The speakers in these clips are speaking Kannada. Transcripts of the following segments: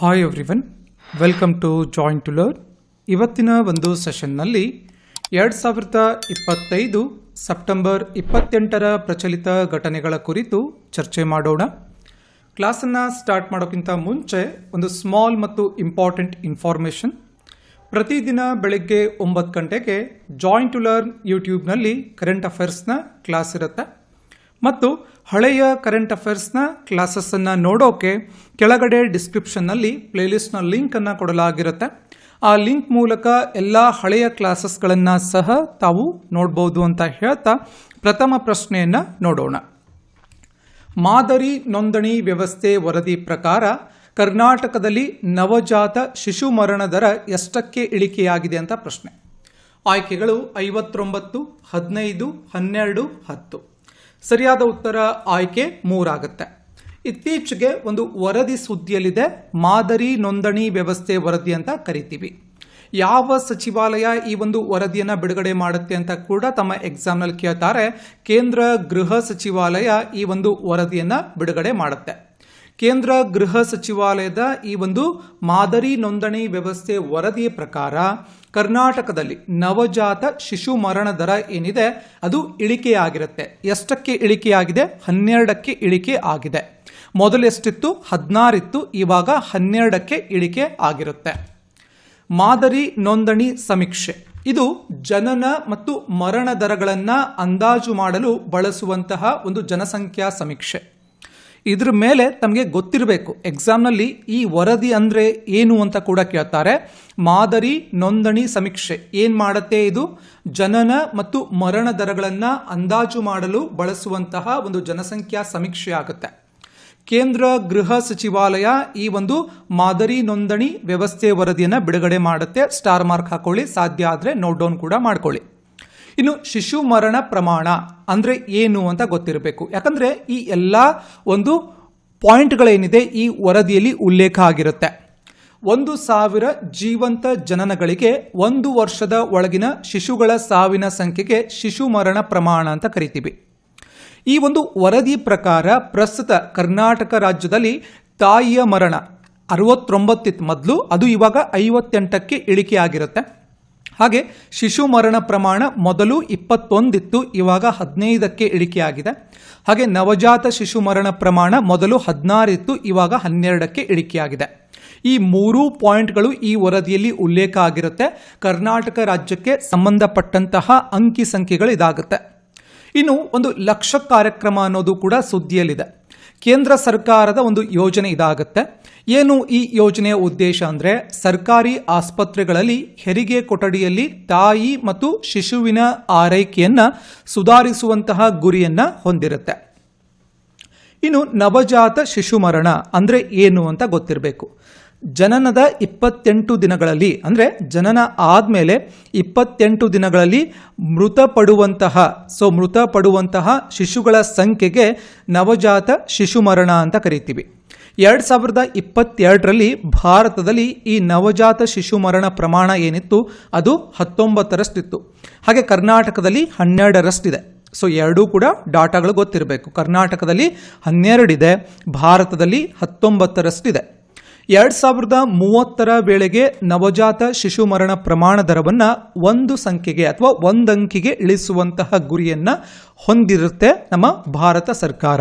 Hi everyone welcome to joint to learn ಇವತ್ತಿನ ಒಂದು ಸೆಷನ್ನಲ್ಲಿ ಎರಡು ಸಾವಿರದ ಇಪ್ಪತ್ತೈದು ಸೆಪ್ಟೆಂಬರ್ ಇಪ್ಪತ್ತೆಂಟರ ಪ್ರಚಲಿತ ಘಟನೆಗಳ ಕುರಿತು ಚರ್ಚೆ ಮಾಡೋಣ. ಕ್ಲಾಸನ್ನು ಸ್ಟಾರ್ಟ್ ಮಾಡೋಕ್ಕಿಂತ ಮುಂಚೆ ಒಂದು ಸ್ಮಾಲ್ ಮತ್ತು ಇಂಪಾರ್ಟೆಂಟ್ ಇನ್ಫಾರ್ಮೇಷನ್ ಪ್ರತಿದಿನ ಬೆಳಗ್ಗೆ ಒಂಬತ್ತು ಗಂಟೆಗೆ ಜಾಯಿಂಟ್ ಟು ಲರ್ನ್ ಯೂಟ್ಯೂಬ್ನಲ್ಲಿ ಕರೆಂಟ್ ಅಫೇರ್ಸ್ನ ಕ್ಲಾಸ್ ಇರುತ್ತೆ. ಮತ್ತು ಹಳೆಯ ಕರೆಂಟ್ ಅಫೇರ್ಸ್ನ ಕ್ಲಾಸಸ್ಸನ್ನು ನೋಡೋಕೆ ಕೆಳಗಡೆ ಡಿಸ್ಕ್ರಿಪ್ಷನ್ನಲ್ಲಿ ಪ್ಲೇಲಿಸ್ಟ್ನ ಲಿಂಕನ್ನು ಕೊಡಲಾಗಿರುತ್ತೆ. ಆ ಲಿಂಕ್ ಮೂಲಕ ಎಲ್ಲ ಹಳೆಯ ಕ್ಲಾಸಸ್ಗಳನ್ನು ಸಹ ತಾವು ನೋಡ್ಬೋದು ಅಂತ ಹೇಳ್ತಾ ಪ್ರಥಮ ಪ್ರಶ್ನೆಯನ್ನು ನೋಡೋಣ. ಮಾದರಿ ನೋಂದಣಿ ವ್ಯವಸ್ಥೆ ವರದಿ ಪ್ರಕಾರ ಕರ್ನಾಟಕದಲ್ಲಿ ನವಜಾತ ಶಿಶು ಮರಣ ದರ ಎಷ್ಟಕ್ಕೆ ಇಳಿಕೆಯಾಗಿದೆ ಅಂತ ಪ್ರಶ್ನೆ. ಆಯ್ಕೆಗಳು ಐವತ್ತೊಂಬತ್ತು, ಹದಿನೈದು, ಹನ್ನೆರಡು, ಹತ್ತು. ಸರಿಯಾದ ಉತ್ತರ ಆಯ್ಕೆ ಮೂರಾಗುತ್ತೆ. ಇತ್ತೀಚೆಗೆ ಒಂದು ವರದಿ ಸುದ್ದಿಯಲ್ಲಿದೆ, ಮಾದರಿ ನೋಂದಣಿ ವ್ಯವಸ್ಥೆ ವರದಿ ಅಂತ ಕರಿತೀವಿ. ಯಾವ ಸಚಿವಾಲಯ ಈ ಒಂದು ವರದಿಯನ್ನು ಬಿಡುಗಡೆ ಮಾಡುತ್ತೆ ಅಂತ ಕೂಡ ತಮ್ಮ ಎಕ್ಸಾಮ್ನಲ್ಲಿ ಕೇಳ್ತಾರೆ. ಕೇಂದ್ರ ಗೃಹ ಸಚಿವಾಲಯ ಈ ಒಂದು ವರದಿಯನ್ನು ಬಿಡುಗಡೆ ಮಾಡುತ್ತೆ. ಕೇಂದ್ರ ಗೃಹ ಸಚಿವಾಲಯದ ಈ ಒಂದು ಮಾದರಿ ನೋಂದಣಿ ವ್ಯವಸ್ಥೆ ವರದಿಯ ಪ್ರಕಾರ ಕರ್ನಾಟಕದಲ್ಲಿ ನವಜಾತ ಶಿಶು ಮರಣ ದರ ಏನಿದೆ, ಅದು ಇಳಿಕೆಯಾಗಿರುತ್ತೆ. ಎಷ್ಟಕ್ಕೆ ಇಳಿಕೆಯಾಗಿದೆ? ಹನ್ನೆರಡಕ್ಕೆ ಇಳಿಕೆ ಆಗಿದೆ. ಮೊದಲು ಎಷ್ಟಿತ್ತು ಹದಿನಾರಿತ್ತು. ಇವಾಗ ಹನ್ನೆರಡಕ್ಕೆ ಇಳಿಕೆ ಆಗಿರುತ್ತೆ. ಮಾದರಿ ನೋಂದಣಿ ಸಮೀಕ್ಷೆ. ಇದು ಜನನ ಮತ್ತು ಮರಣ ದರಗಳನ್ನು ಅಂದಾಜು ಮಾಡಲು ಬಳಸುವಂತಹ ಒಂದು ಜನಸಂಖ್ಯಾ ಸಮೀಕ್ಷೆ. ಇದ್ರ ಮೇಲೆ ತಮಗೆ ಗೊತ್ತಿರಬೇಕು. ಎಕ್ಸಾಮ್ನಲ್ಲಿ ಈ ವರದಿ ಅಂದರೆ ಏನು ಅಂತ ಕೂಡ ಕೇಳ್ತಾರೆ. ಮಾದರಿ, ನೋಂದಣಿ, ಸಮೀಕ್ಷೆ. ಏನು ಮಾಡುತ್ತೆ ಇದು? ಜನನ ಮತ್ತು ಮರಣ ದರಗಳನ್ನು ಅಂದಾಜು ಮಾಡಲು ಬಳಸುವಂತಹ ಒಂದು ಜನಸಂಖ್ಯಾ ಸಮೀಕ್ಷೆ ಆಗುತ್ತೆ. ಕೇಂದ್ರ ಗೃಹ ಸಚಿವಾಲಯ ಈ ಒಂದು ಮಾದರಿ, ನೋಂದಣಿ ವ್ಯವಸ್ಥೆ ವರದಿಯನ್ನು ಬಿಡುಗಡೆ ಮಾಡುತ್ತೆ. ಸ್ಟಾರ್ ಮಾರ್ಕ್ ಹಾಕೊಳ್ಳಿ. ಸಾಧ್ಯ ಆದರೆ ನೋಟ್ ಡೌನ್ ಕೂಡ ಮಾಡ್ಕೊಳ್ಳಿ. ಇನ್ನು ಶಿಶು ಮರಣ ಪ್ರಮಾಣ ಅಂದರೆ ಏನು ಅಂತ ಗೊತ್ತಿರಬೇಕು. ಯಾಕಂದರೆ ಈ ಎಲ್ಲ ಒಂದು ಪಾಯಿಂಟ್ಗಳೇನಿದೆ ಈ ವರದಿಯಲ್ಲಿ ಉಲ್ಲೇಖ ಆಗಿರುತ್ತೆ. ಒಂದು ಸಾವಿರ ಜೀವಂತ ಜನನಗಳಿಗೆ ಒಂದು ವರ್ಷದ ಒಳಗಿನ ಶಿಶುಗಳ ಸಾವಿನ ಸಂಖ್ಯೆಗೆ ಶಿಶು ಮರಣ ಪ್ರಮಾಣ ಅಂತ ಕರಿತೀವಿ. ಈ ಒಂದು ವರದಿ ಪ್ರಕಾರ ಪ್ರಸ್ತುತ ಕರ್ನಾಟಕ ರಾಜ್ಯದಲ್ಲಿ ತಾಯಿಯ ಮರಣ ಅರವತ್ತೊಂಬತ್ತಿತ್ತು ಮೊದಲು, ಅದು ಇವಾಗ ಐವತ್ತೆಂಟಕ್ಕೆ ಇಳಿಕೆ ಆಗಿರುತ್ತೆ ಹಾಗೆ ಶಿಶು ಮರಣ ಪ್ರಮಾಣ ಮೊದಲು ಇಪ್ಪತ್ತೊಂದಿತ್ತು, ಇವಾಗ ಹದಿನೈದಕ್ಕೆ ಇಳಿಕೆಯಾಗಿದೆ. ಹಾಗೆ ನವಜಾತ ಶಿಶು ಮರಣ ಪ್ರಮಾಣ ಮೊದಲು ಹದಿನಾರಿತ್ತು, ಇವಾಗ ಹನ್ನೆರಡಕ್ಕೆ ಇಳಿಕೆಯಾಗಿದೆ. ಈ ಮೂರು ಪಾಯಿಂಟ್ಗಳು ಈ ವರದಿಯಲ್ಲಿ ಉಲ್ಲೇಖ ಆಗಿರುತ್ತೆ. ಕರ್ನಾಟಕ ರಾಜ್ಯಕ್ಕೆ ಸಂಬಂಧಪಟ್ಟಂತಹ ಅಂಕಿ ಸಂಖ್ಯೆಗಳು ಇದಾಗುತ್ತೆ ಇನ್ನು ಒಂದು ಲಕ್ಷ ಕಾರ್ಯಕ್ರಮ ಅನ್ನೋದು ಕೂಡ ಸುದ್ದಿಯಲ್ಲಿದೆ. ಕೇಂದ್ರ ಸರ್ಕಾರದ ಒಂದು ಯೋಜನೆ ಇದಾಗುತ್ತೆ. ಏನು ಈ ಯೋಜನೆಯ ಉದ್ದೇಶ ಅಂದರೆ ಸರ್ಕಾರಿ ಆಸ್ಪತ್ರೆಗಳಲ್ಲಿ ಹೆರಿಗೆ ಕೊಠಡಿಯಲ್ಲಿ ತಾಯಿ ಮತ್ತು ಶಿಶುವಿನ ಆರೈಕೆಯನ್ನು ಸುಧಾರಿಸುವಂತಹ ಗುರಿಯನ್ನು ಹೊಂದಿರುತ್ತೆ. ಇನ್ನು ನವಜಾತ ಶಿಶು ಮರಣ ಅಂದರೆ ಏನು ಅಂತ ಗೊತ್ತಿರಬೇಕು. ಜನನದ ಇಪ್ಪತ್ತೆಂಟು ದಿನಗಳಲ್ಲಿ, ಅಂದರೆ ಜನನ ಆದಮೇಲೆ ಇಪ್ಪತ್ತೆಂಟು ದಿನಗಳಲ್ಲಿ ಮೃತಪಡುವಂತಹ ಸೊ ಮೃತಪಡುವಂತಹ ಶಿಶುಗಳ ಸಂಖ್ಯೆಗೆ ನವಜಾತ ಶಿಶು ಮರಣ ಅಂತ ಕರಿತೀವಿ. ಎರಡು ಸಾವಿರದ ಇಪ್ಪತ್ತೆರಡರಲ್ಲಿ ಭಾರತದಲ್ಲಿ ಈ ನವಜಾತ ಶಿಶು ಮರಣ ಪ್ರಮಾಣ ಏನಿತ್ತು? ಅದು ಹತ್ತೊಂಬತ್ತರಷ್ಟಿತ್ತು. ಹಾಗೆ ಕರ್ನಾಟಕದಲ್ಲಿ ಹನ್ನೆರಡರಷ್ಟಿದೆ. ಸೊ ಎರಡೂ ಕೂಡ ಡಾಟಾಗಳು ಗೊತ್ತಿರಬೇಕು. ಕರ್ನಾಟಕದಲ್ಲಿ ಹನ್ನೆರಡಿದೆ, ಭಾರತದಲ್ಲಿ ಹತ್ತೊಂಬತ್ತರಷ್ಟಿದೆ. ಎರಡು ಸಾವಿರದ ಮೂವತ್ತರ ವೇಳೆಗೆ ನವಜಾತ ಶಿಶು ಮರಣ ಪ್ರಮಾಣ ದರವನ್ನು ಒಂದು ಸಂಖ್ಯೆಗೆ ಅಥವಾ ಒಂದಂಕಿಗೆ ಇಳಿಸುವಂತಹ ಗುರಿಯನ್ನು ಹೊಂದಿರುತ್ತೆ ನಮ್ಮ ಭಾರತ ಸರ್ಕಾರ.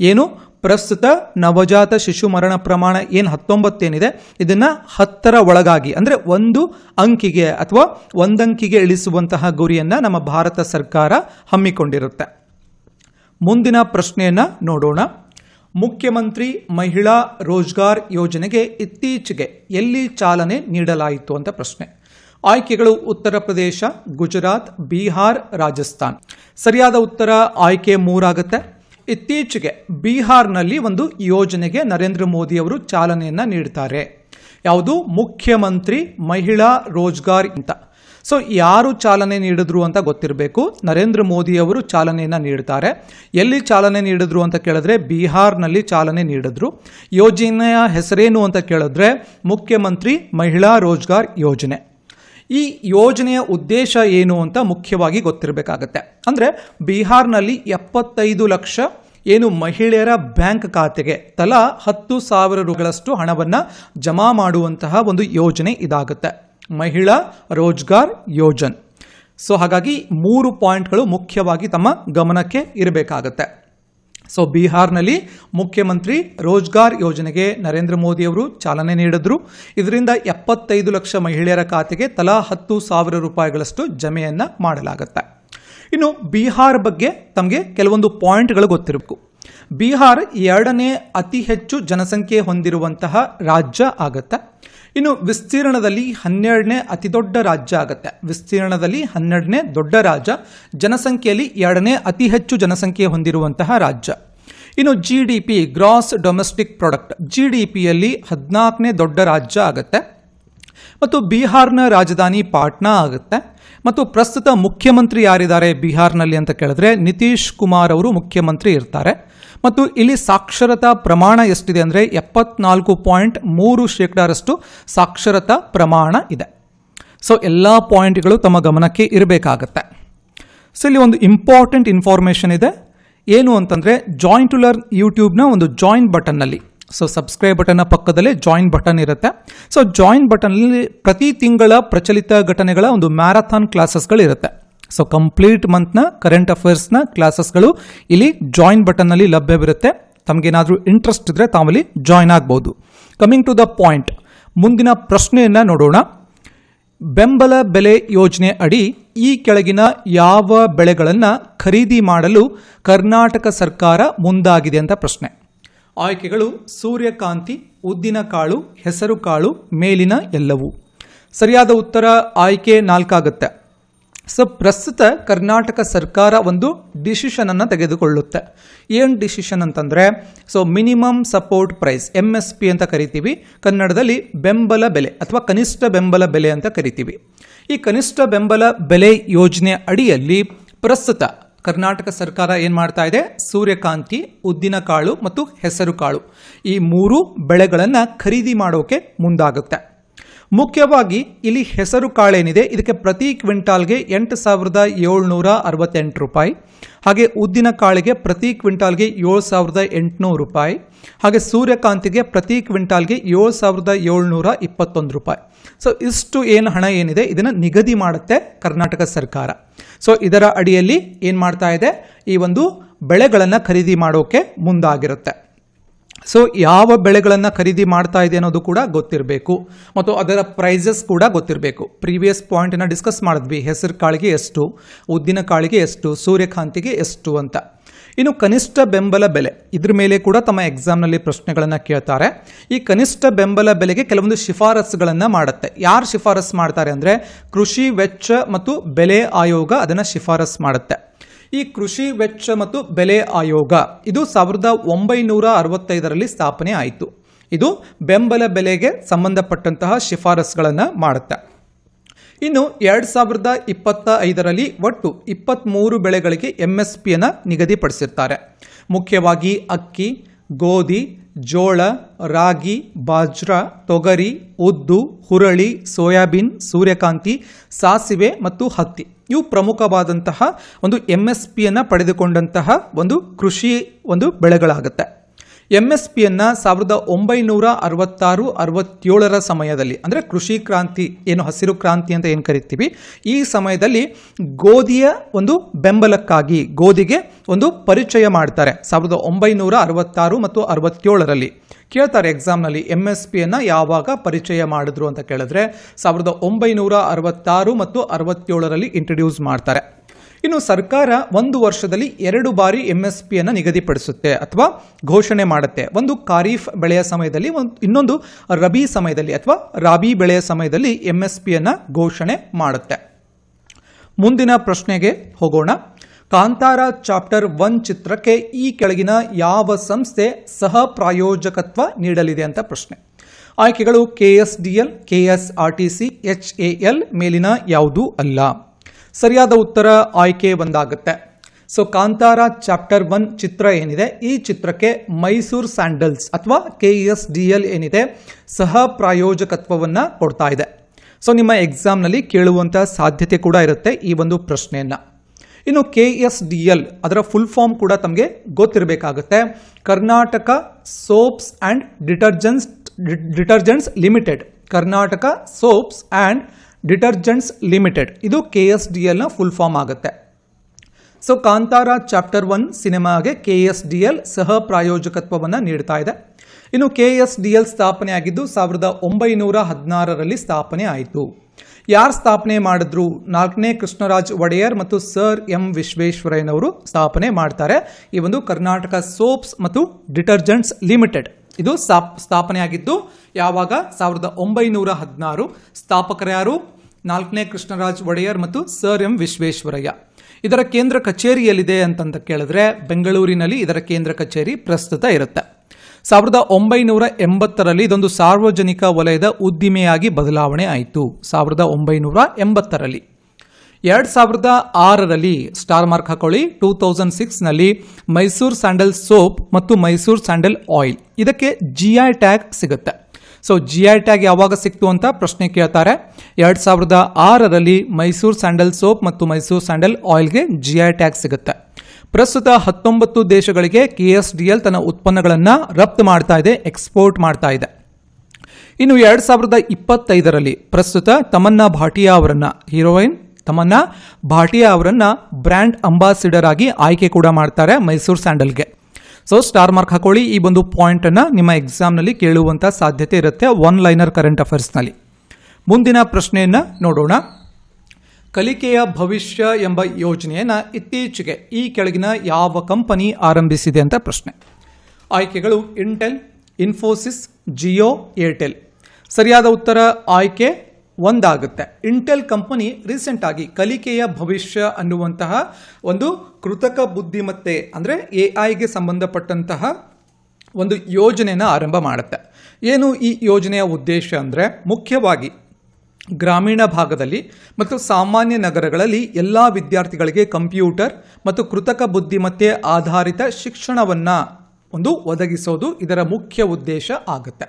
ಏನು? ಪ್ರಸ್ತುತ ನವಜಾತ ಶಿಶು ಮರಣ ಪ್ರಮಾಣ ಏನು ಹತ್ತೊಂಬತ್ತೇನಿದೆ, ಇದನ್ನು ಹತ್ತರ ಒಳಗಾಗಿ, ಅಂದರೆ ಒಂದು ಅಂಕಿಗೆ ಅಥವಾ ಒಂದಂಕಿಗೆ ಇಳಿಸುವಂತಹ ಗುರಿಯನ್ನು ನಮ್ಮ ಭಾರತ ಸರ್ಕಾರ ಹಮ್ಮಿಕೊಂಡಿರುತ್ತೆ. ಮುಂದಿನ ಪ್ರಶ್ನೆಯನ್ನು ನೋಡೋಣ. ಮುಖ್ಯಮಂತ್ರಿ ಮಹಿಳಾ ರೋಜ್ಗಾರ್ ಯೋಜನೆಗೆ ಇತ್ತೀಚೆಗೆ ಎಲ್ಲಿ ಚಾಲನೆ ನೀಡಲಾಯಿತು ಅಂತ ಪ್ರಶ್ನೆ. ಆಯ್ಕೆಗಳು ಉತ್ತರ ಪ್ರದೇಶ, ಗುಜರಾತ್, ಬಿಹಾರ್, ರಾಜಸ್ಥಾನ್. ಸರಿಯಾದ ಉತ್ತರ ಆಯ್ಕೆ ಮೂರಾಗುತ್ತೆ. ಇತ್ತೀಚೆಗೆ ಬಿಹಾರ್ನಲ್ಲಿ ಒಂದು ಯೋಜನೆಗೆ ನರೇಂದ್ರ ಮೋದಿ ಅವರು ಚಾಲನೆಯನ್ನು ನೀಡ್ತಾರೆ. ಯಾವುದು? ಮುಖ್ಯಮಂತ್ರಿ ಮಹಿಳಾ ರೋಜ್ಗಾರ್ ಅಂತ. ಸೊ ಯಾರು ಚಾಲನೆ ನೀಡಿದ್ರು ಅಂತ ಗೊತ್ತಿರಬೇಕು. ನರೇಂದ್ರ ಮೋದಿ ಅವರು ಚಾಲನೆಯನ್ನು ನೀಡ್ತಾರೆ. ಎಲ್ಲಿ ಚಾಲನೆ ನೀಡಿದ್ರು ಅಂತ ಕೇಳಿದ್ರೆ ಬಿಹಾರ್ನಲ್ಲಿ ಚಾಲನೆ ನೀಡಿದ್ರು. ಯೋಜನೆಯ ಹೆಸರೇನು ಅಂತ ಕೇಳಿದ್ರೆ ಮುಖ್ಯಮಂತ್ರಿ ಮಹಿಳಾ ರೋಜ್ಗಾರ್ ಯೋಜನೆ. ಈ ಯೋಜನೆಯ ಉದ್ದೇಶ ಏನು ಅಂತ ಮುಖ್ಯವಾಗಿ ಗೊತ್ತಿರಬೇಕಾಗತ್ತೆ. ಅಂದರೆ ಬಿಹಾರ್ನಲ್ಲಿ ಎಪ್ಪತ್ತೈದು ಲಕ್ಷ ಏನು ಮಹಿಳೆಯರ ಬ್ಯಾಂಕ್ ಖಾತೆಗೆ ತಲಾ ಹತ್ತು ಸಾವಿರ ರುಗಳಷ್ಟು ಹಣವನ್ನು ಜಮಾ ಮಾಡುವಂತಹ ಒಂದು ಯೋಜನೆ ಇದಾಗುತ್ತೆ. ಮಹಿಳಾ ರೋಜ್ಗಾರ್ ಯೋಜನ್. ಸೊ ಹಾಗಾಗಿ ಮೂರು ಪಾಯಿಂಟ್ಗಳು ಮುಖ್ಯವಾಗಿ ತಮ್ಮ ಗಮನಕ್ಕೆ ಇರಬೇಕಾಗತ್ತೆ. ಸೊ ಬಿಹಾರ್ನಲ್ಲಿ ಮುಖ್ಯಮಂತ್ರಿ ರೋಜ್ಗಾರ್ ಯೋಜನೆಗೆ ನರೇಂದ್ರ ಮೋದಿಯವರು ಚಾಲನೆ ನೀಡಿದ್ರು. ಇದರಿಂದ ಎಪ್ಪತ್ತೈದು ಲಕ್ಷ ಮಹಿಳೆಯರ ಖಾತೆಗೆ ತಲಾ ಹತ್ತು ಸಾವಿರ ರೂಪಾಯಿಗಳಷ್ಟು ಜಮೆಯನ್ನು ಮಾಡಲಾಗುತ್ತೆ. ಇನ್ನು ಬಿಹಾರ್ ಬಗ್ಗೆ ತಮಗೆ ಕೆಲವೊಂದು ಪಾಯಿಂಟ್ಗಳು ಗೊತ್ತಿರಬೇಕು. ಬಿಹಾರ್ ಎರಡನೇ ಅತಿ ಹೆಚ್ಚು ಜನಸಂಖ್ಯೆ ಹೊಂದಿರುವಂತಹ ರಾಜ್ಯ ಆಗುತ್ತೆ. ಇನ್ನು ವಿಸ್ತೀರ್ಣದಲ್ಲಿ ಹನ್ನೆರಡನೇ ಅತಿ ದೊಡ್ಡ ರಾಜ್ಯ ಆಗುತ್ತೆ. ವಿಸ್ತೀರ್ಣದಲ್ಲಿ ಹನ್ನೆರಡನೇ ದೊಡ್ಡ ರಾಜ್ಯ, ಜನಸಂಖ್ಯೆಯಲ್ಲಿ ಎರಡನೇ ಅತಿ ಹೆಚ್ಚು ಜನಸಂಖ್ಯೆ ಹೊಂದಿರುವಂತಹ ರಾಜ್ಯ. ಇನ್ನು G D P gross domestic product G D ಪಿಯಲ್ಲಿ ಹದಿನಾಲ್ಕನೇ ದೊಡ್ಡ ರಾಜ್ಯ ಆಗುತ್ತೆ. ಮತ್ತು ಬಿಹಾರ್ನ ರಾಜಧಾನಿ ಪಾಟ್ನಾ ಆಗುತ್ತೆ. ಮತ್ತು ಪ್ರಸ್ತುತ ಮುಖ್ಯಮಂತ್ರಿ ಯಾರಿದ್ದಾರೆ ಬಿಹಾರ್ನಲ್ಲಿ ಅಂತ ಕೇಳಿದ್ರೆ ನಿತೀಶ್ ಕುಮಾರ್ ಅವರು ಮುಖ್ಯಮಂತ್ರಿ ಇರ್ತಾರೆ. ಮತ್ತು ಇಲ್ಲಿ ಸಾಕ್ಷರತಾ ಪ್ರಮಾಣ ಎಷ್ಟಿದೆ ಅಂದರೆ ಎಪ್ಪತ್ನಾಲ್ಕು ಪಾಯಿಂಟ್ ಮೂರು ಶೇಕಡಾರಷ್ಟು ಸಾಕ್ಷರತಾ ಪ್ರಮಾಣ ಇದೆ. ಸೊ ಎಲ್ಲ ಪಾಯಿಂಟ್ಗಳು ತಮ್ಮ ಗಮನಕ್ಕೆ ಇರಬೇಕಾಗತ್ತೆ. ಸೊ ಇಲ್ಲಿ ಒಂದು ಇಂಪಾರ್ಟೆಂಟ್ ಇನ್ಫಾರ್ಮೇಷನ್ ಇದೆ. ಏನು ಅಂತಂದರೆ ಜಾಯಿನ್ ಟು ಲರ್ನ್ ಯೂಟ್ಯೂಬ್ನ ಒಂದು ಜಾಯಿನ್ ಬಟನ್ನಲ್ಲಿ ಸೊ ಸಬ್ಸ್ಕ್ರೈಬ್ ಬಟನ್ನ ಪಕ್ಕದಲ್ಲೇ ಜಾಯಿನ್ ಬಟನ್ ಇರುತ್ತೆ. ಸೊ ಜಾಯಿನ್ ಬಟನ್ನಲ್ಲಿ ಪ್ರತಿ ತಿಂಗಳ ಪ್ರಚಲಿತ ಘಟನೆಗಳ ಒಂದು ಮ್ಯಾರಥಾನ್ ಕ್ಲಾಸಸ್ಗಳು ಇರುತ್ತೆ ಸೊ ಕಂಪ್ಲೀಟ್ ಮಂತ್ನ ಕರೆಂಟ್ ಅಫೇರ್ಸ್ನ ಕ್ಲಾಸಸ್ಗಳು ಇಲ್ಲಿ ಜಾಯಿನ್ ಬಟನ್ನಲ್ಲಿ ಲಭ್ಯವಿರುತ್ತೆ ತಮಗೇನಾದರೂ ಇಂಟ್ರೆಸ್ಟ್ ಇದ್ದರೆ ತಾವಲ್ಲಿ ಜಾಯಿನ್ ಆಗ್ಬೋದು. ಕಮಿಂಗ್ ಟು ದ ಪಾಯಿಂಟ್ ಮುಂದಿನ ಪ್ರಶ್ನೆಯನ್ನು ನೋಡೋಣ. ಬೆಂಬಲ ಬೆಲೆ ಯೋಜನೆ ಅಡಿ ಈ ಕೆಳಗಿನ ಯಾವ ಬೆಳೆಗಳನ್ನು ಖರೀದಿ ಮಾಡಲು ಕರ್ನಾಟಕ ಸರ್ಕಾರ ಮುಂದಾಗಿದೆ ಅಂತ ಪ್ರಶ್ನೆ. ಆಯ್ಕೆಗಳು ಸೂರ್ಯಕಾಂತಿ ಉದ್ದಿನಕಾಳು ಹೆಸರುಕಾಳು, ಮೇಲಿನ ಎಲ್ಲವೂ. ಸರಿಯಾದ ಉತ್ತರ ಆಯ್ಕೆ ನಾಲ್ಕಾಗುತ್ತೆ. ಸೊ ಪ್ರಸ್ತುತ ಕರ್ನಾಟಕ ಸರ್ಕಾರ ಒಂದು ಡಿಸಿಷನನ್ನು ತೆಗೆದುಕೊಳ್ಳುತ್ತೆ. ಏನು ಡಿಸಿಷನ್ ಅಂತಂದರೆ so minimum support price M S P ಅಂತ ಕರಿತೀವಿ. ಕನ್ನಡದಲ್ಲಿ ಬೆಂಬಲ ಬೆಲೆ ಅಥವಾ ಕನಿಷ್ಠ ಬೆಂಬಲ ಬೆಲೆ ಅಂತ ಕರಿತೀವಿ. ಈ ಕನಿಷ್ಠ ಬೆಂಬಲ ಬೆಲೆ ಯೋಜನೆ ಅಡಿಯಲ್ಲಿ ಪ್ರಸ್ತುತ ಕರ್ನಾಟಕ ಸರ್ಕಾರ ಏನು ಮಾಡ್ತಾ ಇದೆ? ಸೂರ್ಯಕಾಂತಿ ಉದ್ದಿನಕಾಳು ಮತ್ತು ಹೆಸರುಕಾಳು ಈ ಮೂರು ಬೆಳೆಗಳನ್ನು ಖರೀದಿ ಮಾಡೋಕೆ ಮುಂದಾಗುತ್ತೆ. ಮುಖ್ಯವಾಗಿ ಇಲ್ಲಿ ಹೆಸರು ಕಾಳೇನಿದೆ. ಇದಕ್ಕೆ ಪ್ರತಿ ಕ್ವಿಂಟಾಲ್ಗೆ ಎಂಟು ಸಾವಿರದ ಏಳ್ನೂರ ಅರವತ್ತೆಂಟು ರೂಪಾಯಿ. ಹಾಗೆ ಉದ್ದಿನ ಕಾಳಿಗೆ ಪ್ರತಿ ಕ್ವಿಂಟಾಲ್ಗೆ ಏಳು ಸಾವಿರದ ಎಂಟುನೂರು ರೂಪಾಯಿ. ಹಾಗೆ ಸೂರ್ಯಕಾಂತಿಗೆ ಪ್ರತಿ ಕ್ವಿಂಟಾಲ್ಗೆ ಏಳು ಸಾವಿರದ ಏಳ್ನೂರ ಇಪ್ಪತ್ತೊಂದು ರೂಪಾಯಿ. ಸೊ ಇಷ್ಟು ಏನು ಹಣ ಏನಿದೆ, ಇದನ್ನು ನಿಗದಿ ಮಾಡುತ್ತೆ ಕರ್ನಾಟಕ ಸರ್ಕಾರ. ಸೊ ಇದರ ಅಡಿಯಲ್ಲಿ ಏನು ಮಾಡ್ತಾ ಇದೆ, ಈ ಒಂದು ಬೆಳೆಗಳನ್ನು ಖರೀದಿ ಮಾಡೋಕೆ ಮುಂದಾಗಿರುತ್ತೆ. ಸೊ ಯಾವ ಬೆಳೆಗಳನ್ನು ಖರೀದಿ ಮಾಡ್ತಾ ಇದೆ ಅನ್ನೋದು ಕೂಡ ಗೊತ್ತಿರಬೇಕು. ಮತ್ತು ಅದರ ಪ್ರೈಸಸ್ ಕೂಡ ಗೊತ್ತಿರಬೇಕು. ಪ್ರೀವಿಯಸ್ ಪಾಯಿಂಟನ್ನು ಡಿಸ್ಕಸ್ ಮಾಡಿದ್ವಿ. ಹೆಸರು ಕಾಳಿಗೆ ಎಷ್ಟು, ಉದ್ದಿನ ಕಾಳಿಗೆ ಎಷ್ಟು, ಸೂರ್ಯಕಾಂತಿಗೆ ಎಷ್ಟು ಅಂತ. ಇನ್ನು ಕನಿಷ್ಠ ಬೆಂಬಲ ಬೆಲೆ, ಇದ್ರ ಮೇಲೆ ಕೂಡ ತಮ್ಮ ಎಕ್ಸಾಮ್ನಲ್ಲಿ ಪ್ರಶ್ನೆಗಳನ್ನು ಕೇಳ್ತಾರೆ. ಈ ಕನಿಷ್ಠ ಬೆಂಬಲ ಬೆಲೆಗೆ ಕೆಲವೊಂದು ಶಿಫಾರಸುಗಳನ್ನು ಮಾಡುತ್ತೆ. ಯಾರು ಶಿಫಾರಸು ಮಾಡ್ತಾರೆ ಅಂದರೆ ಕೃಷಿ, ವೆಚ್ಚ ಮತ್ತು ಬೆಲೆ ಆಯೋಗ ಅದನ್ನು ಶಿಫಾರಸು ಮಾಡುತ್ತೆ. ಈ ಕೃಷಿ ವೆಚ್ಚ ಮತ್ತು ಬೆಲೆ ಆಯೋಗ. ಇದು ಸಾವಿರದ ಒಂಬೈನೂರ ಅರವತ್ತೈದರಲ್ಲಿ ಸ್ಥಾಪನೆ ಆಯಿತು. ಇದು ಬೆಂಬಲ ಬೆಲೆಗೆ ಸಂಬಂಧಪಟ್ಟಂತಹ ಶಿಫಾರಸುಗಳನ್ನು ಮಾಡುತ್ತೆ. ಇನ್ನು ಎರಡು ಸಾವಿರದ ಇಪ್ಪತ್ತ ಐದರಲ್ಲಿ ಒಟ್ಟು ಇಪ್ಪತ್ತ್ಮೂರು ಬೆಳೆಗಳಿಗೆ ಎಂ ಎಸ್ ಪಿಯನ್ನು ನಿಗದಿಪಡಿಸಿರ್ತಾರೆ. ಮುಖ್ಯವಾಗಿ ಅಕ್ಕಿ, ಗೋಧಿ, ಜೋಳ, ರಾಗಿ, ಬಾಜ್ರ, ತೊಗರಿ, ಉದ್ದು, ಹುರಳಿ, ಸೋಯಾಬೀನ್, ಸೂರ್ಯಕಾಂತಿ, ಸಾಸಿವೆ ಮತ್ತು ಹತ್ತಿ. ಇವು ಪ್ರಮುಖವಾದಂತಹ ಒಂದು ಎಂ ಎಸ್ ಪಿಯನ್ನು ಪಡೆದುಕೊಂಡಂತಹ ಒಂದು ಕೃಷಿ ಒಂದು ಬೆಳೆಗಳಾಗುತ್ತೆ. ಎಂ ಎಸ್ ಪಿಯನ್ನು ಸಾವಿರದ ಒಂಬೈನೂರ ಅರವತ್ತಾರು, ಅರವತ್ತೇಳರ ಸಮಯದಲ್ಲಿ, ಅಂದರೆ ಕೃಷಿ ಕ್ರಾಂತಿ, ಏನು ಹಸಿರು ಕ್ರಾಂತಿ ಅಂತ ಏನು ಕರಿತೀವಿ, ಈ ಸಮಯದಲ್ಲಿ ಗೋಧಿಯ ಒಂದು ಬೆಂಬಲಕ್ಕಾಗಿ, ಗೋಧಿಗೆ ಒಂದು ಪರಿಚಯ ಮಾಡ್ತಾರೆ, ಸಾವಿರದ ಒಂಬೈನೂರ ಅರವತ್ತಾರು ಮತ್ತು ಅರವತ್ತೇಳರಲ್ಲಿ. ಕೇಳ್ತಾರೆ ಎಕ್ಸಾಮ್ನಲ್ಲಿ ಎಂ ಎಸ್ ಪಿಯನ್ನು ಯಾವಾಗ ಪರಿಚಯ ಮಾಡಿದ್ರು ಅಂತ ಕೇಳಿದ್ರೆ, ಸಾವಿರದ ಒಂಬೈನೂರ ಅರವತ್ತಾರು ಮತ್ತು ಅರವತ್ತೇಳರಲ್ಲಿ ಇಂಟ್ರೊಡ್ಯೂಸ್ ಮಾಡ್ತಾರೆ. ಇನ್ನು ಸರ್ಕಾರ ಒಂದು ವರ್ಷದಲ್ಲಿ ಎರಡು ಬಾರಿ ಎಂ ಎಸ್ ಪಿಯನ್ನು ನಿಗದಿಪಡಿಸುತ್ತೆ ಅಥವಾ ಘೋಷಣೆ ಮಾಡುತ್ತೆ. ಒಂದು ಖಾರೀಫ್ ಬೆಳೆಯ ಸಮಯದಲ್ಲಿ, ಒಂದು, ಇನ್ನೊಂದು ರಬಿ ಸಮಯದಲ್ಲಿ ಅಥವಾ ರಾಬಿ ಬೆಳೆಯ ಸಮಯದಲ್ಲಿ ಎಂ ಎಸ್ ಪಿಯನ್ನು ಘೋಷಣೆ ಮಾಡುತ್ತೆ. ಮುಂದಿನ ಪ್ರಶ್ನೆಗೆ ಹೋಗೋಣ. ಕಾಂತಾರ ಚಾಪ್ಟರ್ ಒನ್ ಚಿತ್ರಕ್ಕೆ ಈ ಕೆಳಗಿನ ಯಾವ ಸಂಸ್ಥೆ ಸಹ ಪ್ರಾಯೋಜಕತ್ವ ನೀಡಲಿದೆ ಅಂತ ಪ್ರಶ್ನೆ. ಆಯ್ಕೆಗಳು K S D L, K S R T C, H A L ಮೇಲಿನ ಯಾವುದೂ ಅಲ್ಲ. ಸರಿಯಾದ ಉತ್ತರ ಆಯ್ಕೆ ಒಂದಾಗುತ್ತೆ ಸೊ ಕಾಂತಾರ ಚಾಪ್ಟರ್ ಒನ್ ಚಿತ್ರ ಏನಿದೆ? ಈ ಚಿತ್ರಕ್ಕೆ ಮೈಸೂರು ಸ್ಯಾಂಡಲ್ಸ್ ಅಥವಾ ಕೆ ಎಸ್ ಡಿ ಎಲ್ ಏನಿದೆ? ಸಹ ಪ್ರಾಯೋಜಕತ್ವವನ್ನು ಕೊಡ್ತಾ ಇದೆ. ಸೊ ನಿಮ್ಮ ಎಕ್ಸಾಮ್ನಲ್ಲಿ ಕೇಳುವಂಥ ಸಾಧ್ಯತೆ ಕೂಡ ಇರುತ್ತೆ ಈ ಒಂದು ಪ್ರಶ್ನೆಯನ್ನು. ಇನ್ನು ಕೆ ಎಸ್ ಡಿ ಎಲ್ ಅದರ ಫುಲ್ ಫಾರ್ಮ್ ಕೂಡ ತಮಗೆ ಗೊತ್ತಿರಬೇಕಾಗುತ್ತೆ. Karnataka soaps and detergents detergents limited. Karnataka soaps and detergents limited. ಇದು ಕೆ ಎಸ್ ಡಿ ಎಲ್ನ ಫುಲ್ ಫಾರ್ಮ್ ಆಗುತ್ತೆ. ಸೊ ಕಾಂತಾರ ಚಾಪ್ಟರ್ ಒನ್ ಸಿನಿಮಾಗೆ ಕೆ ಎಸ್ ಡಿ ಎಲ್ ಸಹ ಪ್ರಾಯೋಜಕತ್ವವನ್ನು ನೀಡ್ತಾ ಇದೆ. ಇನ್ನು ಕೆ ಎಸ್ ಡಿ ಎಲ್ ಸ್ಥಾಪನೆ ಆಗಿದ್ದು ಸಾವಿರದ ಒಂಬೈನೂರ ಹದಿನಾರರಲ್ಲಿ ಸ್ಥಾಪನೆ ಆಯಿತು. ಯಾರು ಸ್ಥಾಪನೆ ಮಾಡಿದ್ರು? ನಾಲ್ಕನೇ ಕೃಷ್ಣರಾಜ್ ಒಡೆಯರ್ ಮತ್ತು ಸರ್ ಎಂ ವಿಶ್ವೇಶ್ವರಯ್ಯನವರು ಸ್ಥಾಪನೆ ಮಾಡ್ತಾರೆ. ಈ ಒಂದು ಕರ್ನಾಟಕ ಸೋಪ್ಸ್ ಮತ್ತು ಡಿಟರ್ಜೆಂಟ್ಸ್ ಲಿಮಿಟೆಡ್. ಇದು ಸ್ಥಾಪ್ ಸ್ಥಾಪನೆ ಆಗಿದ್ದು ಯಾವಾಗ? ಸಾವಿರದ ಒಂಬೈನೂರ ಹದಿನಾರು. ಸ್ಥಾಪಕರ್ಯಾರು ನಾಲ್ಕನೇ ಕೃಷ್ಣರಾಜ್ ಒಡೆಯರ್ ಮತ್ತು ಸರ್ ಎಂ ವಿಶ್ವೇಶ್ವರಯ್ಯ. ಇದರ ಕೇಂದ್ರ ಕಚೇರಿ ಎಲ್ಲಿದೆ ಅಂತಂತ ಕೇಳಿದ್ರೆ, ಬೆಂಗಳೂರಿನಲ್ಲಿ ಇದರ ಕೇಂದ್ರ ಕಚೇರಿ ಪ್ರಸ್ತುತ ಇರುತ್ತೆ. ಸಾವಿರದ ಒಂಬೈನೂರ ಎಂಬತ್ತರಲ್ಲಿ ಇದೊಂದು ಸಾರ್ವಜನಿಕ ವಲಯದ ಉದ್ದಿಮೆಯಾಗಿ ಬದಲಾವಣೆ ಆಯಿತು. ಸಾವಿರದ ಒಂಬೈನೂರ ಎಂಬತ್ತರಲ್ಲಿ. ಎರಡು ಸಾವಿರದ ಆರರಲ್ಲಿ ಸ್ಟಾರ್ ಮಾರ್ಕ್ ಹಾಕೊಳ್ಳಿ. ಟೂ ತೌಸಂಡ್ ಸಿಕ್ಸ್ನಲ್ಲಿ ಮೈಸೂರು ಸ್ಯಾಂಡಲ್ ಸೋಪ್ ಮತ್ತು ಮೈಸೂರು ಸ್ಯಾಂಡಲ್ ಆಯಿಲ್. ಇದಕ್ಕೆ ಜಿ ಐ ಟ್ಯಾಗ್ ಸಿಗುತ್ತೆ. ಸೊ ಜಿ ಐ ಟ್ಯಾಗ್ ಯಾವಾಗ ಸಿಕ್ತು ಅಂತ ಪ್ರಶ್ನೆ ಕೇಳ್ತಾರೆ. ಎರಡು ಸಾವಿರದ ಆರರಲ್ಲಿ ಮೈಸೂರು ಸ್ಯಾಂಡಲ್ ಸೋಪ್ ಮತ್ತು ಮೈಸೂರು ಸ್ಯಾಂಡಲ್ ಆಯಿಲ್ಗೆ ಜಿ ಐ ಟ್ಯಾಗ್ ಸಿಗುತ್ತೆ. ಪ್ರಸ್ತುತ ಹತ್ತೊಂಬತ್ತು ದೇಶಗಳಿಗೆ ಕೆ ಎಸ್ ಡಿ ಎಲ್ ತನ್ನ ಉತ್ಪನ್ನಗಳನ್ನು ರಫ್ತು ಮಾಡ್ತಾ ಇದೆ, ಎಕ್ಸ್ಪೋರ್ಟ್ ಮಾಡ್ತಾ ಇದೆ. ಇನ್ನು ಎರಡು ಸಾವಿರದ ಇಪ್ಪತ್ತೈದರಲ್ಲಿ ಪ್ರಸ್ತುತ ತಮನ್ನಾ ಭಾಟಿಯಾ ಅವರನ್ನು, ಹೀರೋಯಿನ್ ತಮನ್ನಾ ಭಾಟಿಯಾ ಅವರನ್ನ ಬ್ರ್ಯಾಂಡ್ ಅಂಬಾಸಿಡರ್ ಆಗಿ ಆಯ್ಕೆ ಕೂಡ ಮಾಡ್ತಾರೆ ಮೈಸೂರು ಸ್ಯಾಂಡಲ್ಗೆ. ಸೊ ಸ್ಟಾರ್ ಮಾರ್ಕ್ ಹಾಕೊಳ್ಳಿ. ಈ ಒಂದು ಪಾಯಿಂಟನ್ನು ನಿಮ್ಮ ಎಕ್ಸಾಮ್ನಲ್ಲಿ ಕೇಳುವಂಥ ಸಾಧ್ಯತೆ ಇರುತ್ತೆ ಒನ್ ಲೈನರ್ ಕರೆಂಟ್ ಅಫೇರ್ಸ್ನಲ್ಲಿ ಮುಂದಿನ ಪ್ರಶ್ನೆಯನ್ನು ನೋಡೋಣ. ಕಲಿಕೆಯ ಭವಿಷ್ಯ ಎಂಬ ಯೋಜನೆಯನ್ನು ಇತ್ತೀಚೆಗೆ ಈ ಕೆಳಗಿನ ಯಾವ ಕಂಪನಿ ಆರಂಭಿಸಿದೆ ಅಂತ ಪ್ರಶ್ನೆ. ಆಯ್ಕೆಗಳು ಇಂಟೆಲ್ ಇನ್ಫೋಸಿಸ್ ಜಿಯೋ ಏರ್ಟೆಲ್ ಸರಿಯಾದ ಉತ್ತರ ಆಯ್ಕೆ ಒಂದಾಗುತ್ತೆ. ಇಂಟೆಲ್ ಕಂಪನಿ ರೀಸೆಂಟ್ ಆಗಿ ಕಲಿಕೆಯ ಭವಿಷ್ಯ ಅನ್ನುವಂತಹ ಒಂದು ಕೃತಕ ಬುದ್ಧಿಮತ್ತೆ, ಅಂದರೆ ಎ ಐಗೆ ಸಂಬಂಧಪಟ್ಟಂತಹ ಒಂದು ಯೋಜನೆಯನ್ನು ಆರಂಭ ಮಾಡುತ್ತೆ. ಏನು ಈ ಯೋಜನೆಯ ಉದ್ದೇಶ ಅಂದರೆ ಮುಖ್ಯವಾಗಿ ಗ್ರಾಮೀಣ ಭಾಗದಲ್ಲಿ ಮತ್ತು ಸಾಮಾನ್ಯ ನಗರಗಳಲ್ಲಿ ಎಲ್ಲ ವಿದ್ಯಾರ್ಥಿಗಳಿಗೆ ಕಂಪ್ಯೂಟರ್ ಮತ್ತು ಕೃತಕ ಬುದ್ಧಿಮತ್ತೆ ಆಧಾರಿತ ಶಿಕ್ಷಣವನ್ನು ಒಂದು ಒದಗಿಸೋದು ಇದರ ಮುಖ್ಯ ಉದ್ದೇಶ ಆಗುತ್ತೆ.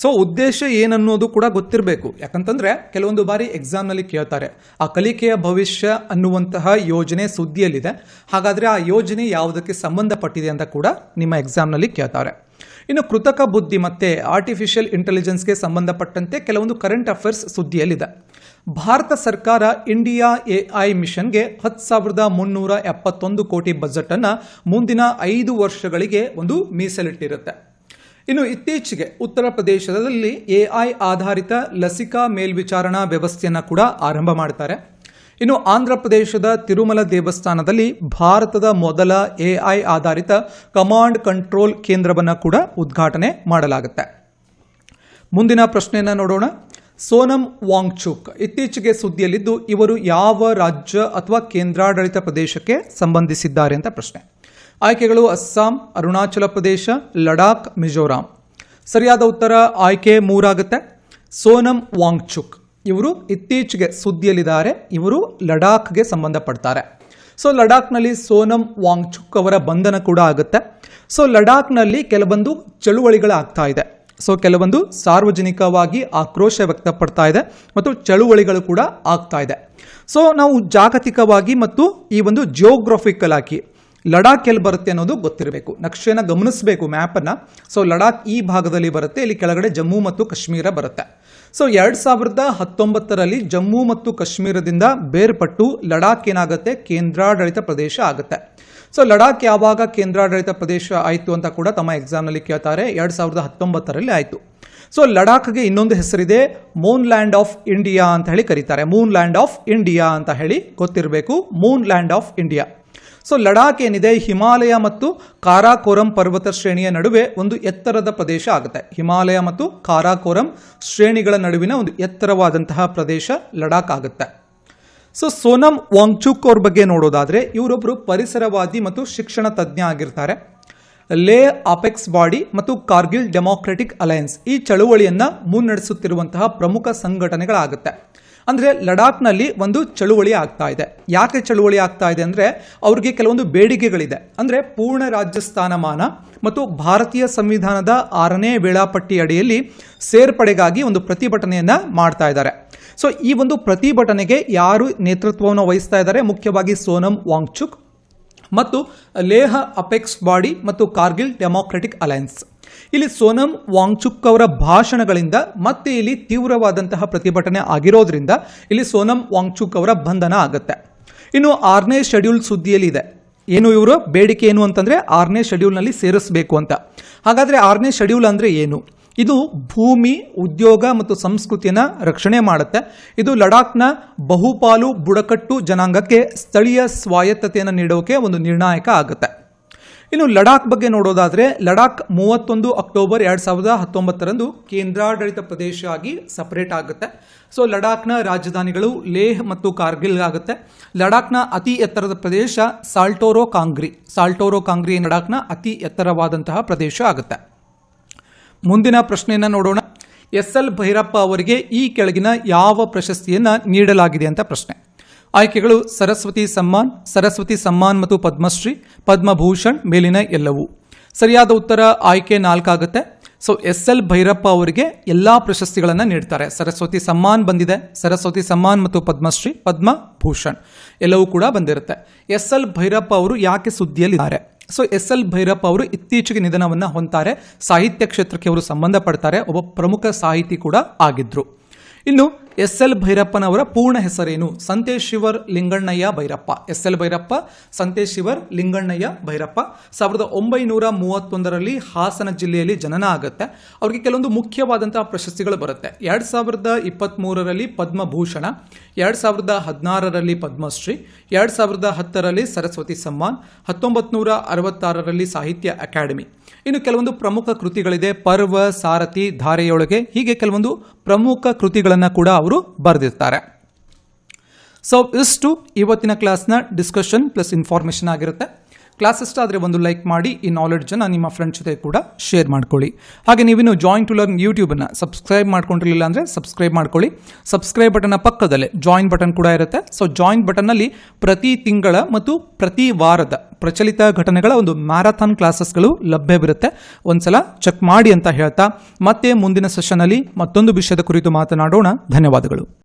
ಸೊ ಉದ್ದೇಶ ಏನನ್ನೋದು ಕೂಡ ಗೊತ್ತಿರಬೇಕು. ಯಾಕಂತಂದರೆ, ಕೆಲವೊಂದು ಬಾರಿ ಎಕ್ಸಾಮ್ನಲ್ಲಿ ಕೇಳ್ತಾರೆ, ಆ ಕಲಿಕೆಯ ಭವಿಷ್ಯ ಅನ್ನುವಂತಹ ಯೋಜನೆ ಸುದ್ದಿಯಲ್ಲಿದೆ. ಹಾಗಾದರೆ ಆ ಯೋಜನೆ ಯಾವುದಕ್ಕೆ ಸಂಬಂಧಪಟ್ಟಿದೆ ಅಂತ ಕೂಡ ನಿಮ್ಮ ಎಕ್ಸಾಮ್ನಲ್ಲಿ ಕೇಳ್ತಾರೆ. ಇನ್ನು ಕೃತಕ ಬುದ್ಧಿ ಮತ್ತು ಆರ್ಟಿಫಿಷಿಯಲ್ ಇಂಟೆಲಿಜೆನ್ಸ್ಗೆ ಸಂಬಂಧಪಟ್ಟಂತೆ ಕೆಲವೊಂದು ಕರೆಂಟ್ ಅಫೇರ್ಸ್ ಸುದ್ದಿಯಲ್ಲಿದೆ. ಭಾರತ ಸರ್ಕಾರ ಇಂಡಿಯಾ ಎ ಐ ಮಿಷನ್ಗೆ ಹತ್ತು ಸಾವಿರದ ಮುನ್ನೂರ ಎಪ್ಪತ್ತೊಂದು ಕೋಟಿ ಬಜೆಟನ್ನು ಮುಂದಿನ ಐದು ವರ್ಷಗಳಿಗೆ ಒಂದು ಮೀಸಲಿಟ್ಟಿರುತ್ತೆ. ಇನ್ನು ಇತ್ತೀಚೆಗೆ ಉತ್ತರ ಪ್ರದೇಶದಲ್ಲಿ ಎ ಆಧಾರಿತ ಲಸಿಕಾ ಮೇಲ್ವಿಚಾರಣಾ ವ್ಯವಸ್ಥೆಯನ್ನು ಕೂಡ ಆರಂಭ ಮಾಡ್ತಾರೆ. ಇನ್ನು ಆಂಧ್ರ ಪ್ರದೇಶದ ತಿರುಮಲ ದೇವಸ್ಥಾನದಲ್ಲಿ ಭಾರತದ ಮೊದಲ ಎ ಆಧಾರಿತ ಕಮಾಂಡ್ ಕಂಟ್ರೋಲ್ ಕೇಂದ್ರವನ್ನು ಕೂಡ ಉದ್ಘಾಟನೆ ಮಾಡಲಾಗುತ್ತೆ. ಮುಂದಿನ ಪ್ರಶ್ನೆಯನ್ನು ನೋಡೋಣ. ಸೋನಂ ವಾಂಗ್ಚುಕ್, ಇತ್ತೀಚೆಗೆ ಸುದ್ದಿಯಲ್ಲಿದ್ದು ಇವರು ಯಾವ ರಾಜ್ಯ ಅಥವಾ ಕೇಂದ್ರಾಡಳಿತ ಪ್ರದೇಶಕ್ಕೆ ಸಂಬಂಧಿಸಿದ್ದಾರೆ ಅಂತ ಪ್ರಶ್ನೆ. ಆಯ್ಕೆಗಳು ಅಸ್ಸಾಂ, ಅರುಣಾಚಲ ಪ್ರದೇಶ, ಲಡಾಖ್, ಮಿಜೋರಾಂ. ಸರಿಯಾದ ಉತ್ತರ ಆಯ್ಕೆ ಮೂರಾಗುತ್ತೆ. ಸೋನಂ ವಾಂಗ್ಚುಕ್. ಇವರು ಇತ್ತೀಚೆಗೆ ಸುದ್ದಿಯಲ್ಲಿದ್ದಾರೆ. ಇವರು ಲಡಾಖ್ಗೆ ಸಂಬಂಧಪಡ್ತಾರೆ. ಸೊ, ಲಡಾಖ್ನಲ್ಲಿ ಸೋನಂ ವಾಂಗ್ಚುಕ್ ಅವರ ಬಂಧನ ಕೂಡ ಆಗುತ್ತೆ. ಸೊ, ಲಡಾಖ್ನಲ್ಲಿ ಕೆಲವೊಂದು ಚಳುವಳಿಗಳಾಗ್ತಾ ಇದೆ. ಸೊ, ಕೆಲವೊಂದು ಸಾರ್ವಜನಿಕವಾಗಿ ಆಕ್ರೋಶ ವ್ಯಕ್ತಪಡ್ತಾ ಇದೆ ಮತ್ತು ಚಳುವಳಿಗಳು ಕೂಡ ಆಗ್ತಾ ಇದೆ. ಸೊ, ನಾವು ಜಾಗತಿಕವಾಗಿ ಮತ್ತು ಈ ಒಂದು ಜಿಯೋಗ್ರಫಿಕಲ್ ಆಗಿ ಲಡಾಖ್ ಎಲ್ಲಿ ಬರುತ್ತೆ ಅನ್ನೋದು ಗೊತ್ತಿರಬೇಕು. ನಕ್ಷೆನ ಗಮನಿಸಬೇಕು ಮ್ಯಾಪನ್ನು ಸೊ ಲಡಾಖ್ ಈ ಭಾಗದಲ್ಲಿ ಬರುತ್ತೆ. ಇಲ್ಲಿ ಕೆಳಗಡೆ ಜಮ್ಮು ಮತ್ತು ಕಾಶ್ಮೀರ ಬರುತ್ತೆ. ಸೊ ಎರಡು ಸಾವಿರದ ಹತ್ತೊಂಬತ್ತರಲ್ಲಿ ಜಮ್ಮು ಮತ್ತು ಕಾಶ್ಮೀರದಿಂದ ಬೇರ್ಪಟ್ಟು ಲಡಾಖ್ ಏನಾಗುತ್ತೆ? ಕೇಂದ್ರಾಡಳಿತ ಪ್ರದೇಶ ಆಗುತ್ತೆ. ಸೊ ಲಡಾಖ್ ಯಾವಾಗ ಕೇಂದ್ರಾಡಳಿತ ಪ್ರದೇಶ ಆಯಿತು ಅಂತ ಕೂಡ ತಮ್ಮ ಎಕ್ಸಾಮ್ನಲ್ಲಿ ಕೇಳ್ತಾರೆ. ಎರಡು ಸಾವಿರದ ಹತ್ತೊಂಬತ್ತರಲ್ಲಿ ಆಯಿತು. ಸೊ ಲಡಾಖ್ಗೆ ಇನ್ನೊಂದು ಹೆಸರಿದೆ ಮೂನ್ ಲ್ಯಾಂಡ್ ಆಫ್ ಇಂಡಿಯಾ ಅಂತ ಹೇಳಿ ಕರೀತಾರೆ. ಮೂನ್ ಲ್ಯಾಂಡ್ ಆಫ್ ಇಂಡಿಯಾ ಅಂತ ಹೇಳಿ ಗೊತ್ತಿರಬೇಕು. Moon land of India so Ladakh ಏನಿದೆ? ಹಿಮಾಲಯ ಮತ್ತು ಕಾರಾಕೋರಂ ಪರ್ವತ ಶ್ರೇಣಿಯ ನಡುವೆ ಒಂದು ಎತ್ತರದ ಪ್ರದೇಶ ಆಗುತ್ತೆ. ಹಿಮಾಲಯ ಮತ್ತು ಕಾರಾಕೋರಂ ಶ್ರೇಣಿಗಳ ನಡುವಿನ ಒಂದು ಎತ್ತರವಾದಂತಹ ಪ್ರದೇಶ ಲಡಾಖ್ ಆಗುತ್ತೆ. ಸೊ ಸೋನಂ ವಾಂಗ್ಚುಕ್ ಅವ್ರ ಬಗ್ಗೆ ನೋಡೋದಾದರೆ ಇವರೊಬ್ಬರು ಪರಿಸರವಾದಿ ಮತ್ತು ಶಿಕ್ಷಣ ತಜ್ಞ ಆಗಿರ್ತಾರೆ. ಲೇ ಅಪೆಕ್ಸ್ ಬಾಡಿ ಮತ್ತು ಕಾರ್ಗಿಲ್ ಡೆಮಾಕ್ರೆಟಿಕ್ ಅಲಯನ್ಸ್ ಈ ಚಳುವಳಿಯನ್ನು ಮುನ್ನಡೆಸುತ್ತಿರುವಂತಹ ಪ್ರಮುಖ ಸಂಘಟನೆಗಳಾಗುತ್ತೆ. ಅಂದರೆ ಲಡಾಖ್ನಲ್ಲಿ ಒಂದು ಚಳುವಳಿ ಆಗ್ತಾ ಇದೆ. ಯಾಕೆ ಚಳುವಳಿ ಆಗ್ತಾ ಇದೆ ಅಂದರೆ ಅವ್ರಿಗೆ ಕೆಲವೊಂದು ಬೇಡಿಕೆಗಳಿದೆ. ಅಂದರೆ ಪೂರ್ಣ ರಾಜ್ಯ ಸ್ಥಾನಮಾನ ಮತ್ತು ಭಾರತೀಯ ಸಂವಿಧಾನದ ಆರನೇ ವೇಳಾಪಟ್ಟಿ ಅಡಿಯಲ್ಲಿ ಸೇರ್ಪಡೆಗಾಗಿ ಒಂದು ಪ್ರತಿಭಟನೆಯನ್ನು ಮಾಡ್ತಾ ಇದ್ದಾರೆ. ಸೊ ಈ ಒಂದು ಪ್ರತಿಭಟನೆಗೆ ಯಾರು ನೇತೃತ್ವವನ್ನು ವಹಿಸ್ತಾ ಇದ್ದಾರೆ? ಮುಖ್ಯವಾಗಿ ಸೋನಂ ವಾಂಗ್ಚುಕ್ ಮತ್ತು ಲೇಹ ಅಪೆಕ್ಸ್ ಬಾಡಿ ಮತ್ತು ಕಾರ್ಗಿಲ್ ಡೆಮಾಕ್ರೆಟಿಕ್ ಅಲಯನ್ಸ್ ಇಲ್ಲಿ ಸೋನಂ ವಾಂಗ್ಚುಕ್ ಅವರ ಭಾಷಣಗಳಿಂದ ಮತ್ತೆ ಇಲ್ಲಿ ತೀವ್ರವಾದಂತಹ ಪ್ರತಿಭಟನೆ ಆಗಿರೋದ್ರಿಂದ ಇಲ್ಲಿ ಸೋನಂ ವಾಂಗ್ಚುಕ್ ಅವರ ಬಂಧನ ಆಗುತ್ತೆ. ಇನ್ನು ಆರನೇ ಶೆಡ್ಯೂಲ್ ಸುದ್ದಿಯಲ್ಲಿ ಇದೆ. ಏನು ಇವರು? ಬೇಡಿಕೆ ಏನು ಅಂತಂದರೆ ಆರನೇ ಶೆಡ್ಯೂಲ್ನಲ್ಲಿ ಸೇರಿಸಬೇಕು ಅಂತ. ಹಾಗಾದರೆ ಆರನೇ ಶೆಡ್ಯೂಲ್ ಅಂದರೆ ಏನು? ಇದು ಭೂಮಿ, ಉದ್ಯೋಗ ಮತ್ತು ಸಂಸ್ಕೃತಿಯನ್ನು ರಕ್ಷಣೆ ಮಾಡುತ್ತೆ. ಇದು ಲಡಾಖ್ನ ಬಹುಪಾಲು ಬುಡಕಟ್ಟು ಜನಾಂಗಕ್ಕೆ ಸ್ಥಳೀಯ ಸ್ವಾಯತ್ತತೆಯನ್ನು ನೀಡೋಕೆ ಒಂದು ನಿರ್ಣಾಯಕ ಆಗುತ್ತೆ. ಇನ್ನು ಲಡಾಖ್ ಬಗ್ಗೆ ನೋಡೋದಾದರೆ, ಲಡಾಖ್ ಮೂವತ್ತೊಂದು ಅಕ್ಟೋಬರ್ ಎರಡು ಸಾವಿರದ ಹತ್ತೊಂಬತ್ತರಂದು ಕೇಂದ್ರಾಡಳಿತ ಪ್ರದೇಶ ಆಗಿ ಸಪರೇಟ್ ಆಗುತ್ತೆ. ಸೊ ಲಡಾಖ್ನ ರಾಜಧಾನಿಗಳು ಲೇಹ್ ಮತ್ತು ಕಾರ್ಗಿಲ್ ಆಗುತ್ತೆ ಲಡಾಖ್ನ ಅತಿ ಎತ್ತರದ ಪ್ರದೇಶ ಸಾಲ್ಟೋರೋ ಕಾಂಗ್ರಿ. ಸಾಲ್ಟೋರೋ ಕಾಂಗ್ರಿ ಲಡಾಖ್ನ ಅತಿ ಎತ್ತರವಾದಂತಹ ಪ್ರದೇಶ ಆಗುತ್ತೆ. ಮುಂದಿನ ಪ್ರಶ್ನೆಯನ್ನು ನೋಡೋಣ. ಎಸ್ ಎಲ್ ಭೈರಪ್ಪ ಅವರಿಗೆ ಈ ಕೆಳಗಿನ ಯಾವ ಪ್ರಶಸ್ತಿಯನ್ನು ನೀಡಲಾಗಿದೆ ಅಂತ ಪ್ರಶ್ನೆ. ಆಯ್ಕೆಗಳು ಸರಸ್ವತಿ ಸಮ್ಮಾನ್ ಸರಸ್ವತಿ ಸಮ್ಮಾನ್ ಮತ್ತು ಪದ್ಮಶ್ರೀ, ಪದ್ಮಭೂಷಣ್ ಮೇಲಿನ ಎಲ್ಲವೂ. ಸರಿಯಾದ ಉತ್ತರ ಆಯ್ಕೆ ನಾಲ್ಕಾಗುತ್ತೆ. ಸೊ ಎಸ್ ಎಲ್ ಭೈರಪ್ಪ ಅವರಿಗೆ ಎಲ್ಲ ಪ್ರಶಸ್ತಿಗಳನ್ನು ನೀಡ್ತಾರೆ. ಸರಸ್ವತಿ ಸಮ್ಮಾನ್ ಬಂದಿದೆ. ಸರಸ್ವತಿ ಸಮ್ಮಾನ್ ಮತ್ತು ಪದ್ಮಶ್ರೀ, ಪದ್ಮಭೂಷಣ್ ಎಲ್ಲವೂ ಕೂಡ ಬಂದಿರುತ್ತೆ. ಎಸ್ ಎಲ್ ಭೈರಪ್ಪ ಅವರು ಯಾಕೆ ಸುದ್ದಿಯಲ್ಲಿದ್ದಾರೆ? ಸೊ ಎಸ್ ಎಲ್ ಭೈರಪ್ಪ ಅವರು ಇತ್ತೀಚೆಗೆ ನಿಧನವನ್ನು ಹೊಂತಾರೆ ಸಾಹಿತ್ಯ ಕ್ಷೇತ್ರಕ್ಕೆ ಅವರು ಸಂಬಂಧಪಡ್ತಾರೆ. ಒಬ್ಬ ಪ್ರಮುಖ ಸಾಹಿತಿ ಕೂಡ ಆಗಿದ್ರು. ಇನ್ನು ಎಸ್ ಎಲ್ ಭೈರಪ್ಪನವರ ಪೂರ್ಣ ಹೆಸರೇನು? Santeshivara Lingannaiah Bhyrappa. S L Bhyrappa Santeshivara Lingannaiah Bhyrappa. ಸಾವಿರದ ಒಂಬೈನೂರ ಮೂವತ್ತೊಂದರಲ್ಲಿ ಹಾಸನ ಜಿಲ್ಲೆಯಲ್ಲಿ ಜನನ ಆಗುತ್ತೆ. ಅವರಿಗೆ ಕೆಲವೊಂದು ಮುಖ್ಯವಾದಂತಹ ಪ್ರಶಸ್ತಿಗಳು ಬರುತ್ತೆ. ಎರಡು ಸಾವಿರದ ಇಪ್ಪತ್ತ್ಮೂರರಲ್ಲಿ ಪದ್ಮಭೂಷಣ, ಎರಡು ಸಾವಿರದ ಹದಿನಾರರಲ್ಲಿ ಪದ್ಮಶ್ರೀ, ಎರಡು ಸಾವಿರದ ಹತ್ತರಲ್ಲಿ ಸರಸ್ವತಿ ಸಮ್ಮಾನ್ ಹತ್ತೊಂಬತ್ತು ನೂರ ಅರವತ್ತಾರರಲ್ಲಿ ಸಾಹಿತ್ಯ ಅಕಾಡೆಮಿ. ಇನ್ನು ಕೆಲವೊಂದು ಪ್ರಮುಖ ಕೃತಿಗಳಿದೆ. ಪರ್ವ, ಸಾರಥಿ, ಧಾರೆಯೊಳಗೆ ಹೀಗೆ ಕೆಲವೊಂದು ಪ್ರಮುಖ ಕೃತಿಗಳನ್ನು ಕೂಡ ಅವರು ಬರೆದಿರ್ತಾರೆ. ಸೊ ಇಷ್ಟು ಇವತ್ತಿನ ಕ್ಲಾಸ್ನ ಡಿಸ್ಕಷನ್ ಪ್ಲಸ್ ಇನ್ಫಾರ್ಮೇಷನ್ ಆಗಿರುತ್ತೆ. ಕ್ಲಾಸ್ ಇಷ್ಟ ಆದರೆ ಒಂದು ಲೈಕ್ ಮಾಡಿ ಈ ನಾಲೆಡ್ಜನ್ನು ನಿಮ್ಮ ಫ್ರೆಂಡ್ಸ್ ಜೊತೆ ಕೂಡ ಶೇರ್ ಮಾಡ್ಕೊಳ್ಳಿ. ಹಾಗೆ ನೀವಿನ್ನು ಜಾಯಿನ್ ಟು ಲರ್ನ್ ಯೂಟ್ಯೂಬನ್ನು ಸಬ್ಸ್ಕ್ರೈಬ್ ಮಾಡ್ಕೊಂಡಿರಲಿಲ್ಲ ಅಂದರೆ ಸಬ್ಸ್ಕ್ರೈಬ್ ಮಾಡ್ಕೊಳ್ಳಿ. ಸಬ್ಸ್ಕ್ರೈಬ್ ಬಟನ್ನ ಪಕ್ಕದಲ್ಲೇ ಜಾಯಿನ್ ಬಟನ್ ಕೂಡ ಇರುತ್ತೆ. ಸೊ ಜಾಯಿನ್ ಬಟನ್ನಲ್ಲಿ ಪ್ರತಿ ತಿಂಗಳ ಮತ್ತು ಪ್ರತಿ ವಾರದ ಪ್ರಚಲಿತ ಘಟನೆಗಳ ಒಂದು ಮ್ಯಾರಥಾನ್ ಕ್ಲಾಸಸ್ಗಳು ಲಭ್ಯವಿರುತ್ತೆ ಒಂದ್ಸಲ ಚೆಕ್ ಮಾಡಿ ಅಂತ ಹೇಳ್ತಾ ಮತ್ತೆ ಮುಂದಿನ ಸೆಷನಲ್ಲಿ ಮತ್ತೊಂದು ವಿಷಯದ ಕುರಿತು ಮಾತನಾಡೋಣ. ಧನ್ಯವಾದಗಳು.